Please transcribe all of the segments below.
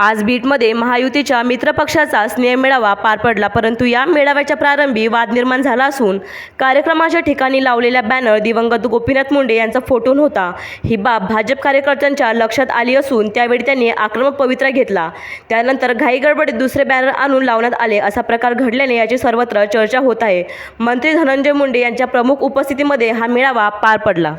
आज बीटमध्ये महायुतीच्या मित्रपक्षाचा स्नेहमेळावा पार पडला परंतु या मेळाव्याच्या प्रारंभी वाद निर्माण झाला असून कार्यक्रमाच्या ठिकाणी लावलेल्या बॅनर दिवंगत गोपीनाथ मुंडे यांचा फोटो होता ही बाब भाजप कार्यकर्त्यांच्या लक्षात आली असून त्यावेळी त्यांनी आक्रमक पवित्रा घेतला. त्यानंतर घाईगडबडीत दुसरे बॅनर आणून लावण्यात आले असा प्रकार घडल्याने याची सर्वत्र चर्चा होत आहे. मंत्री धनंजय मुंडे यांच्या प्रमुख उपस्थितीमध्ये हा मेळावा पार पडला.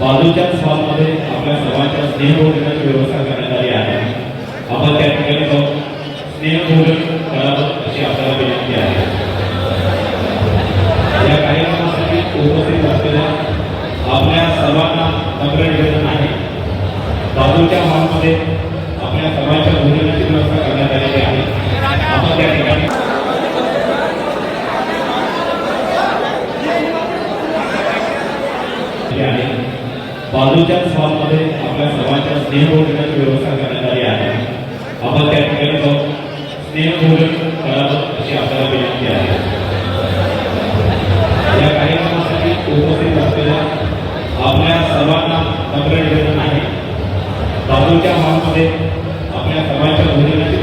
बाजूच्या हॉलमध्ये आपल्या सर्वांच्या स्नेहभोजनाची व्यवस्था करण्यात आली आहे. आपण त्या ठिकाणी जाऊन स्नेहभोजन करावं अशी आपल्याला विनंती आहे. या कार्यक्रमासाठी उपस्थित असलेल्या आपल्या सर्वांना नम्र निवेदन आहे. बाजूच्या हॉलमध्ये आपल्या सर्वांच्या भोजनाची व्यवस्था करण्यात आलेली आहे. आपण त्या ठिकाणी Yeah. बाजूच्या हॉलमध्ये आपल्या सर्वांच्या स्नेहभोजनाची व्यवस्था करण्यात आली आहे. आपण त्या ठिकाणी जाऊन स्नेहभोजन करावं अशी आपल्याला विनंती आहे. या कार्यक्रमासाठी उपस्थित असलेल्या आपल्या सर्वांना नम्र निवेदन आहे बाजूच्या हॉलमध्ये आपल्या सर्वांच्या भोजनाची